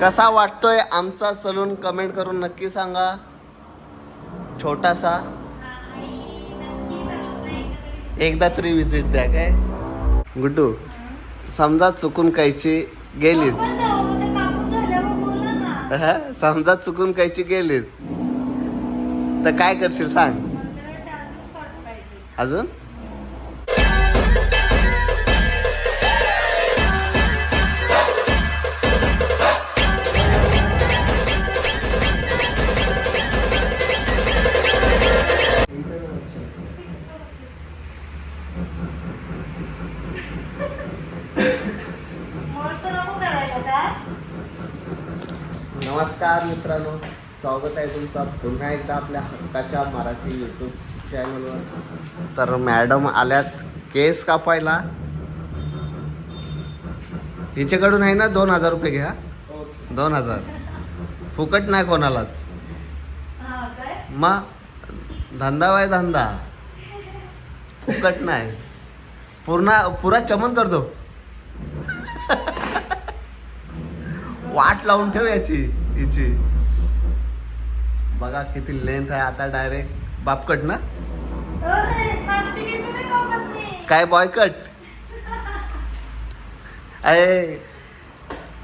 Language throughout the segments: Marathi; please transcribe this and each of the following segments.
कसा वाटतोय आमचा सलून? कमेंट करून नक्की सांगा. छोटासा. एकदा तरी विजिट द्या काय? गुड्डू समजा चुकून कायची गेलीच हा? समजा चुकून कायची गेलीच तर काय करशील सांग. अजून? नमस्कार मित्रांनो स्वागत आहे तुमचं पुन्हा एकदा आपल्या हक्काच्या मराठी यूट्यूब चॅनलवर तर मॅडम आल्यात केस कापायला. हिच्याकडून आहे ना दोन हजार रुपये घ्या. दोन हजार. फुकट नाही कोणालाच. मग धंदा वाय धंदा. फुकट नाही. पूर्ण पुरा चमन करतो. वाट लावून ठेव याची. हिची बघा किती लेंथ आहे आता डायरेक्ट बापकट ना? काय बॉयकट अरे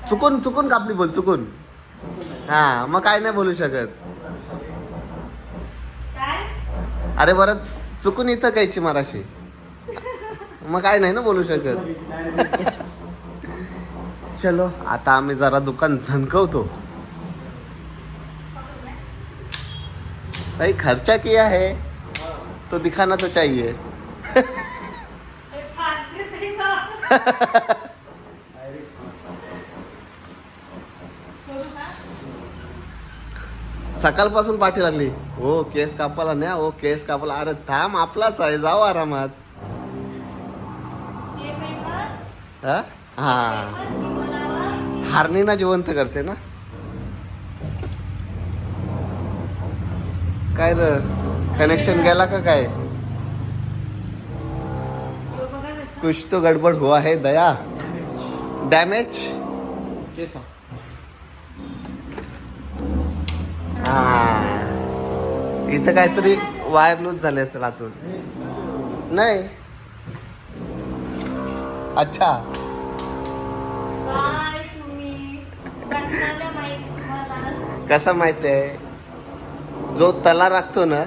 चुकून चुकून कापली बोल चुकून. हा मग काय नाही बोलू शकत. अरे बरं चुकून इथं कायची माराशी मग काय नाही ना बोलू शकत. चलो आता आम्ही जरा दुकान झणकवतो. भाई खर्चा किया है तो दिखाना तो चाहिए। सकाळपासून पाठी लागली. हो केस कापाला न्या हो केस कापाला अरे थांब आपलाच आहे जाऊ आरामात. हा हा? हारणीना जिवंत करते ना? काय र? कनेक्शन गेला का काय? कुछ तो गडबड हुआ है दया. डॅमेज हा. इथं काहीतरी वायर लूज झाले असेल आतून. नाही. अच्छा. कसं माहिती आहे? जो तला राखतो ना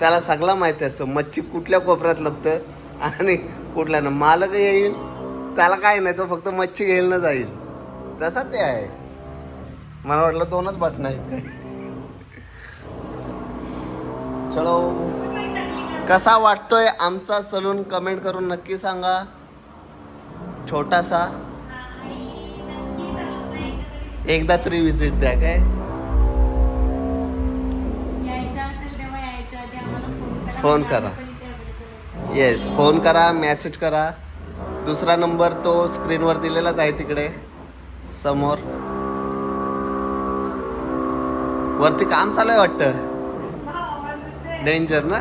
त्याला सगळं माहिती असतं. मच्छी कुठल्या कोपऱ्यात लपतं आणि कुठल्या ना. मालक येईल त्याला काय नाही तो फक्त मच्छी घेईल ना जाईल. तसा ते आहे. मला वाटलं दोनच बटन आहेत. काय चलो. कसा वाटतोय आमचा सलून कमेंट करून नक्की सांगा. छोटासा. एकदा तरी विजिट द्या काय? फोन करा. येस फोन करा मेसेज करा. दुसरा नंबर तो स्क्रीनवर दिलेलाच आहे तिकडे. समोर. वरती काम चालू आहे वाटतं. डेंजर ना?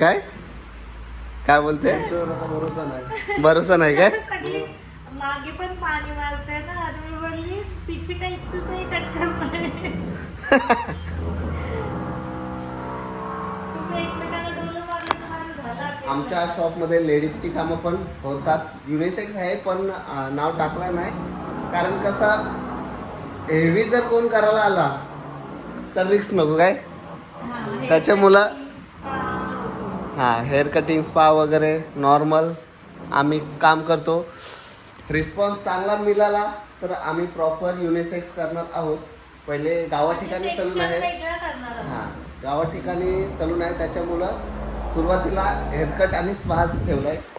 काय? काय बोलते? भरोसा नाही. भरोसा नाही काय? मागे पण पाणी मारते ना. पीछे का इतकं सही कट करना है तुम्ही एकमेकांना डोलं मारलं तर माझं झालं आता. आमच्या शॉपमध्ये लेडीजची कामं पण होतात. युनिसेक्स आहे पण अं, नाव टाकलं नाही. कारण कसं हेवी जर कोण करायला आला तर रिक्स नको काय? हा, हे त्याच्यामुळं spa. हां हेअर कटिंग स्पा वगैरे नॉर्मल आम्ही काम करतो. रिस्पॉन्स चांगला मिळाला तर आम्ही प्रॉपर युनिसेक्स करणार आहोत. पहिले गावा ठिकाणी सलून आहे. हां गावा ठिकाणी सलून आहे. त्याच्यामुळं सुरुवातीला हेअरकट आणि स्पा ठेवला आहे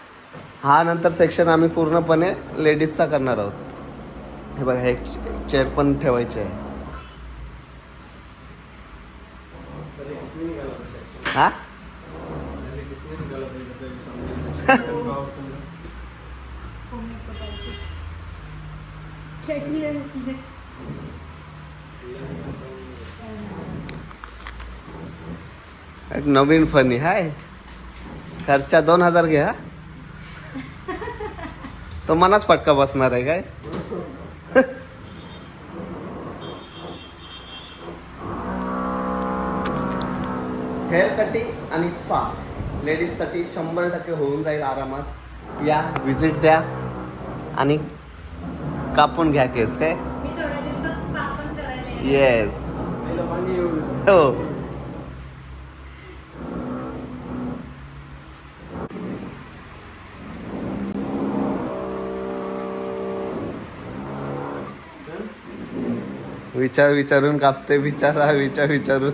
हा नंतर सेक्शन आम्ही पूर्णपणे लेडीजचा करणार आहोत. हे बघा हे चेअर पण ठेवायचे आहे. हा? आहे म्हणजे. एक नवीन फनी हाय. खर्चा दोन हजार घ्या तो मनाच फटका बसणार आहे काय? हेअर कटिंग आणि स्पा लेडीजसाठी शंभर टक्के होऊन जाईल आरामात. या विजिट द्या. आणि कापून घ्या केस काय? मी थोड्या दिवसात स्पा पण करायला येईन. येस हो. विचार विचारून कापते विचारा विचार विचारून.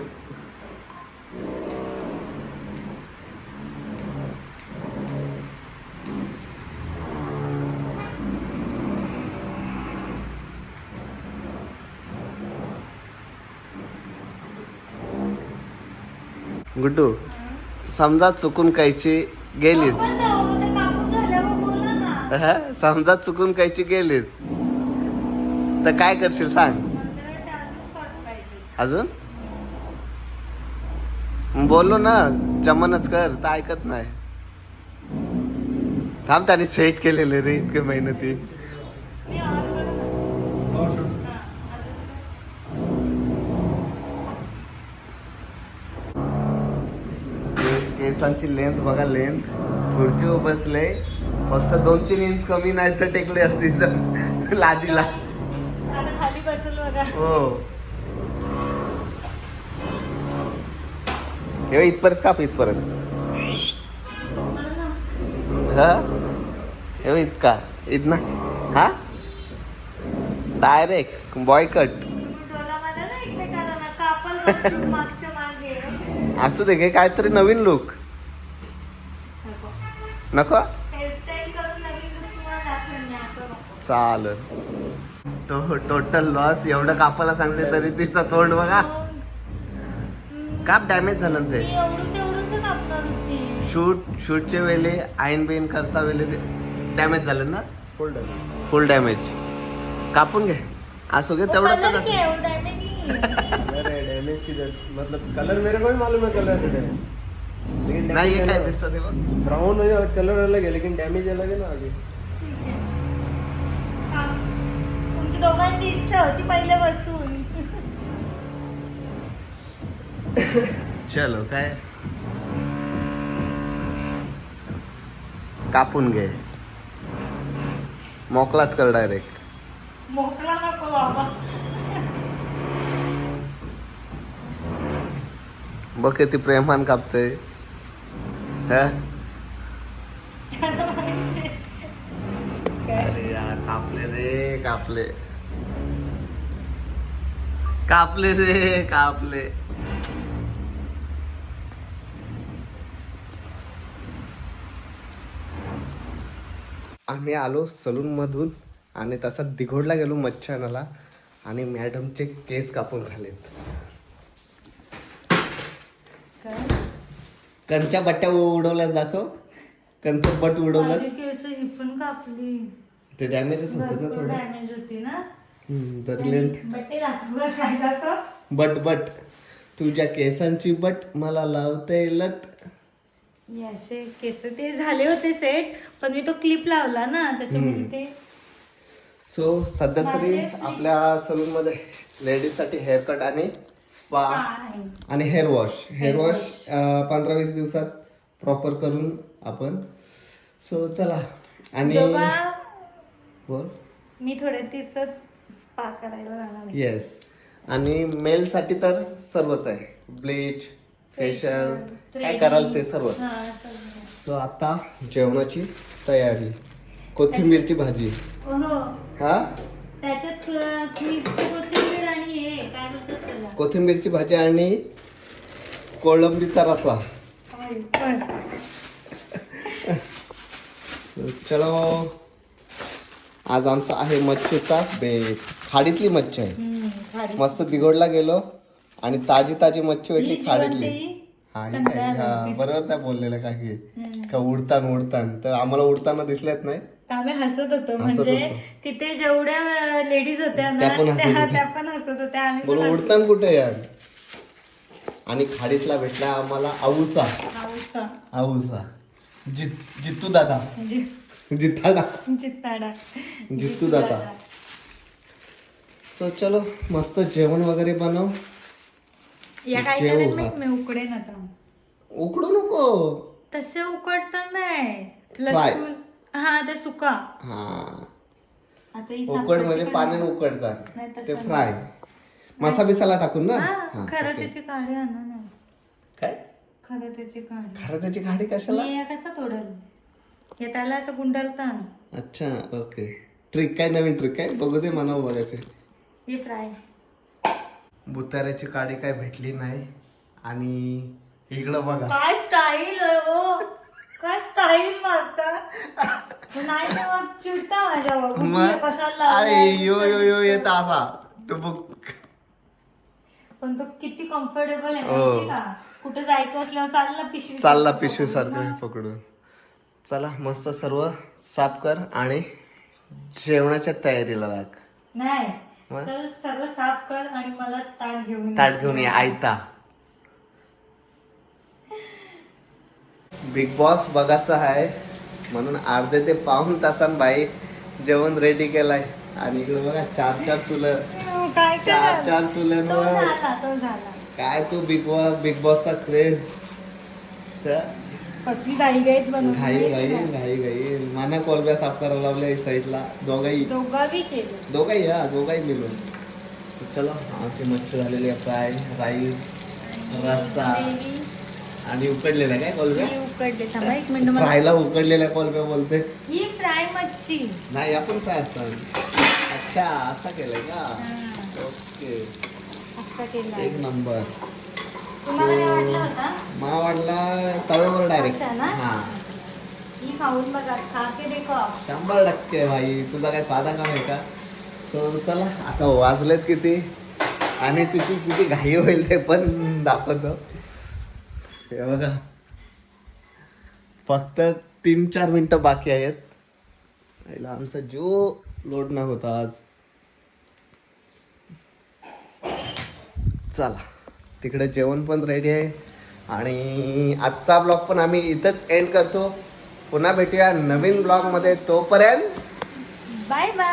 गुड्डू समजा चुकून कायची गेलीच? समजा चुकून कायची गेलीच तर काय करशील सांग. अजून? बोललो ना जमनच कर तर ऐकत नाही. थांब त्याने सेट केलेले रे इतके मेहनती. केसांची लेंथ बघा लेंथ खुर्ची बसले फक्त दोन तीन इंच कमी नाही तर टेकले असते लादीला. हो. हे इथपर्यंत काप इथपर्यंत. हा? हे इतका. इतना हा? डायरेक्ट बॉय कट डोलामध्ये ना एकमेकाला ना कापल बसून मागच्या मागे. असू दे काहीतरी नवीन लुक नको. नको हेअरस्टाईल करून नवीन look तुम्हाला दाखवेन मी, असं नको. चालेल. तो टोटल लॉस एवढं कापायला सांगते तरी तिचं तोंड बघा. काप डॅमेज झालं ते. शूट शूटचे वेळे आईन बिन करता वेळे ते डॅमेज झालं ना? फोल्ड फुल डॅमेज कापून घे. असू घे तेवढं कलर तर के एवढं damage. नाही. अरे डैमेज मतलब कलर मेरे को भी मालूम है कलर है नाही हे काय दिसतं ते बघ. ब्राउन है और कलर अलग है लेकिन डैमेज अलग है ना आगे. हा. तुमची दोघांची इच्छा होती पहिले बसून चलो काय? कापून घे. मोकलाच कर डायरेक्ट मोकळा नको बाबा. बघ किती प्रेमान कापते काय? अरे यार कापले रे कापले कापले रे कापले आम्ही आलो सलून मधून आणि तसा दिघोडला गेलो मच्छानाला आणि मॅडमचे केस कापून झालेत काय? कंच्या बट्ट्या उडवल्यास दाखव कंच बट उडवल्यास माझी केस ही पण कापली. ते डॅमेजच होते ना भरपूर थोडे. डॅमेज होती ना. हम्म, तरी लेंथ बटे दाखव बरं काय दाखव बट बट. तुझ्या केसांची बट मला लावता लत हे असे केस ते झाले होते सेट पण मी तो क्लिप लावला ना त्याच्यामुळे ते सो सध्या तरी आपल्या सलून मध्ये लेडीजसाठी हेअर कट आणि स्पा. आणि हेअर वॉश हेअर वॉश पंधरा वीस दिवसात प्रॉपर करून आपण. सो चला. आणि बोल. मी दिवसात स्पा करायला जाणार. येस आणि मेल साठी तर सर्वच आहे. ब्लीच फेशियल काय. कराल ते सर्व. सो आता जेवणाची तयारी. कोथिंबीरची भाजी. हो. हा? त्याच्यात आणि हे काय बोलतात त्याला? कोथिंबीरची भाजी आणि कोळंबीचा रसा पण चलो आज आमचा आहे मच्छीचा बेत. खाडीतली मच्छी आहे. हम्म. मस्त दिघोडला गेलो आणि ताजी ताजी मच्छी भेटली ही खाडीतली. हा ही काय हा. बरोबर त्या बोललेलं काही. का उडतान उडतान. तर आम्हाला उडताना दिसल्यात नाही. आम्ही हसत होतो. म्हणजे. तिथे जेवढ्या लेडीज होत्या ना त्या पण हसत त्या होत्या. पण हसत आम्ही उडतान कुठे यार? आणि खाडीतला भेटला आम्हाला आऊसा. आऊसा. जित जितू दादा जिताडा चित्ताडा जितू दादा सो चलो मस्त जेवण वगैरे बनव. या काय. मी उकडेन आता. उकडू नको. तसे उकडतात नाही. लसूण हा ते सुका. हा. आता ही उकड म्हणजे पण- पाण्याने उकडतात नाही तसं ते. फ्राय मसा बिसाला टाकून ना? हा हा, खरं. त्याची काढी आणा ना. काय? खरं त्याची काढी खरं त्याची गाडी कशाला? मी कसा तोडल हे त्याला असं गुंडलतात अच्छा ओके. ट्रिक काय नवीन ट्रिक काय? बघू दे मनावर बघायचे हे फ्राय बुताऱ्याची काडी काय भेटली नाही आणि इकडं बघा. काय स्टाईल हो? काय स्टाईल मारता? नाही तर मग चिडता माझ्या मग कशाला अरे लावलाय? यो यो यो येत असा तो बघ. पण तो किती कम्फर्टेबल आहे हो. का? कुठे जायचं असल्यावर चालला पिशवी चालला पिशवी सारखं पकडून. चला मस्त सर्व साफ कर आणि जेवणाच्या तयारीला लाग. नाही. मग? चल सर्व साफ कर आणि मला ताट घेऊन ये. ताट घेऊन ये आयता. बिग बॉस बघायचं आहे. म्हणून अर्धे ते पाऊन तासान बाई जेवण रेडी केलाय. आणि इकडे बघा चार चार चुलं. चार? चार चुल्यांवर. काय तू बिग बॉस बिग बॉसचा क्रेज घाई घाई घाई घाई माना कोलब्या साफ करायला लावल्या साईडला दोघाही. दोघाही हा दोघाही मिळून. चलो आमची मच्छी झालेली आहे फ्राय राईस रस्सा. आणि उकडलेल्या काय कोलब्या ही उकडले थांबा एक मिनिट मला फ्रायला उकडलेल्या कोलब्या बोलते. ही फ्राय मच्छी. नाही आपण फ्राय असतात अच्छा असं केलंय का? ओके. असं केलं. एक नंबर. मला वाटला तव्यावर डायरेक्ट? हा. ही खाऊन बघा खा के देखो. शंभर टक्के भाई तुझा काय साधा काम आहे का? तर चला आता वाजलेत किती? आणि तिची किती घाई होईल ते पण दाखवतो. हे बघा. फक्त तीन चार मिनिटं बाकी आहेत. पहिला आमचा जो लोड नाही होता आज. चला तिकडे जेवण पण रेडी आहे. आणि आजचा ब्लॉग पण आम्ही इथंच एंड करतो. पुन्हा भेटूया नवीन ब्लॉगमध्ये तोपर्यंत. Bye bye